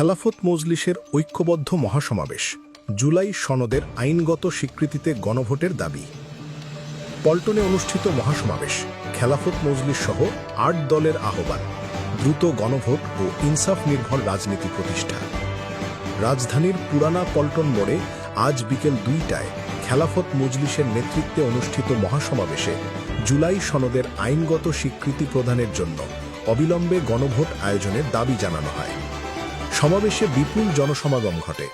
খেলাফত মজলিসের ঐক্যবদ্ধ মহাসমাবেশ, জুলাই সনদের আইনগত স্বীকৃতিতে গণভোটের দাবি। পল্টনে অনুষ্ঠিত মহাসমাবেশ, খেলাফত মজলিস সহ আট দলের আহ্বান, দ্রুত গণভোট ও ইনসাফ নির্ভর রাজনীতি প্রতিষ্ঠা। রাজধানীর পুরানা পল্টন মোড়ে আজ বিকেল দুইটায় খেলাফত মজলিসের নেতৃত্বে অনুষ্ঠিত মহাসমাবেশে জুলাই সনদের আইনগত স্বীকৃতি প্রদানের জন্য অবিলম্বে গণভোট আয়োজনের দাবি জানানো হয়। সমাবেশে বিপুল জনসমাগম ঘটে,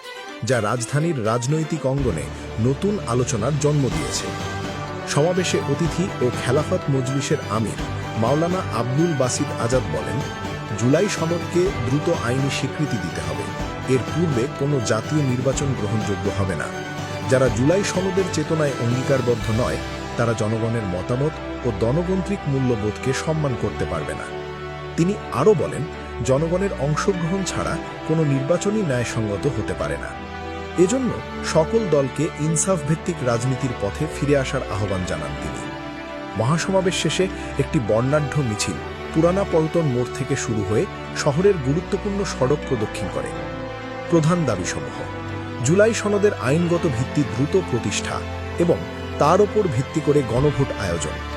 যা রাজধানীর রাজনৈতিক অঙ্গনে নতুন আলোচনার জন্ম দিয়েছে। সমাবেশে অতিথি ও খেলাফত মজলিসের আমির মাওলানা আব্দুল বাসিদ আজাদ বলেন, জুলাই সনদকে দ্রুত আইনি স্বীকৃতি দিতে হবে। এর পূর্বে কোনো জাতীয় নির্বাচন গ্রহণযোগ্য হবে না। যারা জুলাই সনদের চেতনায় অঙ্গীকারবদ্ধ নয়, তারা জনগণের মতামত ও গণতান্ত্রিক মূল্যবোধকে সম্মান করতে পারবে না। তিনি আরও বলেন জনগণের অংশগ্রহণ ছাড়া কোনো নির্বাচনই ন্যায়সঙ্গত হতে পারে না। এজন্য সকল দলকে ইনসাফ ভিত্তিক রাজনীতির পথে ফিরে আসার আহ্বান জানান তিনি। মহাসমাবেশ শেষে একটি বর্ণাঢ্য মিছিল পুরানা পল্টন মোড় থেকে শুরু হয়ে শহরের গুরুত্বপূর্ণ সড়ক প্রদক্ষিণ করে। প্রধান দাবিসমূহ, জুলাই সনদের আইনগত ভিত্তি দ্রুত প্রতিষ্ঠা এবং তার ওপর ভিত্তি করে গণভোট আয়োজন।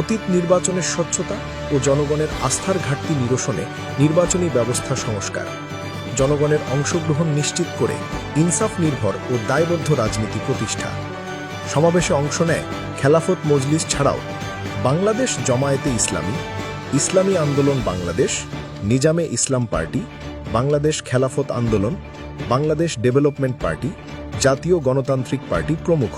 অতীত নির্বাচনের স্বচ্ছতা ও জনগণের আস্থার ঘাটতি নিরসনে নির্বাচনী ব্যবস্থা সংস্কার। জনগণের অংশগ্রহণ নিশ্চিত করে ইনসাফ নির্ভর ও দায়বদ্ধ রাজনীতি প্রতিষ্ঠা। সমাবেশে অংশ নেয় খেলাফত মজলিস ছাড়াও Bangladesh জমায়েতে Islami Islami Andolan Bangladesh, Nizame Islam party, Bangladesh Khelafat Andolan, Bangladesh development party, জাতীয় গণতান্ত্রিক পার্টি প্রমুখ।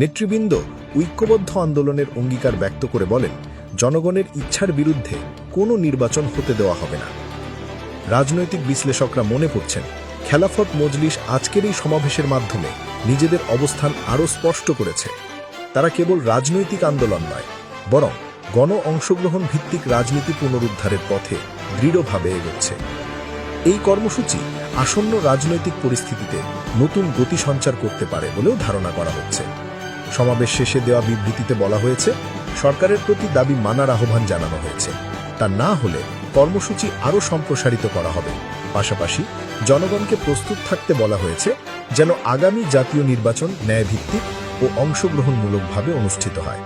নেতৃবৃন্দ ঐক্যবদ্ধ আন্দোলনের অঙ্গীকার ব্যক্ত করে বলেন, জনগণের ইচ্ছার বিরুদ্ধে কোনো নির্বাচন হতে দেওয়া হবে না। রাজনৈতিক বিশ্লেষকরা মনে করছেন, খেলাফত মজলিস আজকের এই সমাবেশের মাধ্যমে নিজেদের অবস্থান আরও স্পষ্ট করেছে। তারা কেবল রাজনৈতিক আন্দোলন নয়, বরং গণ অংশগ্রহণ ভিত্তিক রাজনীতি পুনরুদ্ধারের পথে দৃঢ়ভাবে এগোচ্ছে। এই কর্মসূচি আসন্ন রাজনৈতিক পরিস্থিতিতে নতুন গতি সঞ্চার করতে পারে বলেও ধারণা করা হচ্ছে। সমাবেশ শেষে দেওয়া বিবৃতিতে বলা হয়েছে, সরকারের প্রতি দাবি মানার আহ্বান জানানো হয়েছে। তা না হলে কর্মসূচি আরও সম্প্রসারিত করা হবে। পাশাপাশি জনগণকে প্রস্তুত থাকতে বলা হয়েছে যেন আগামী জাতীয় নির্বাচন ন্যায়ভিত্তিক ও অংশগ্রহণমূলকভাবে অনুষ্ঠিত হয়।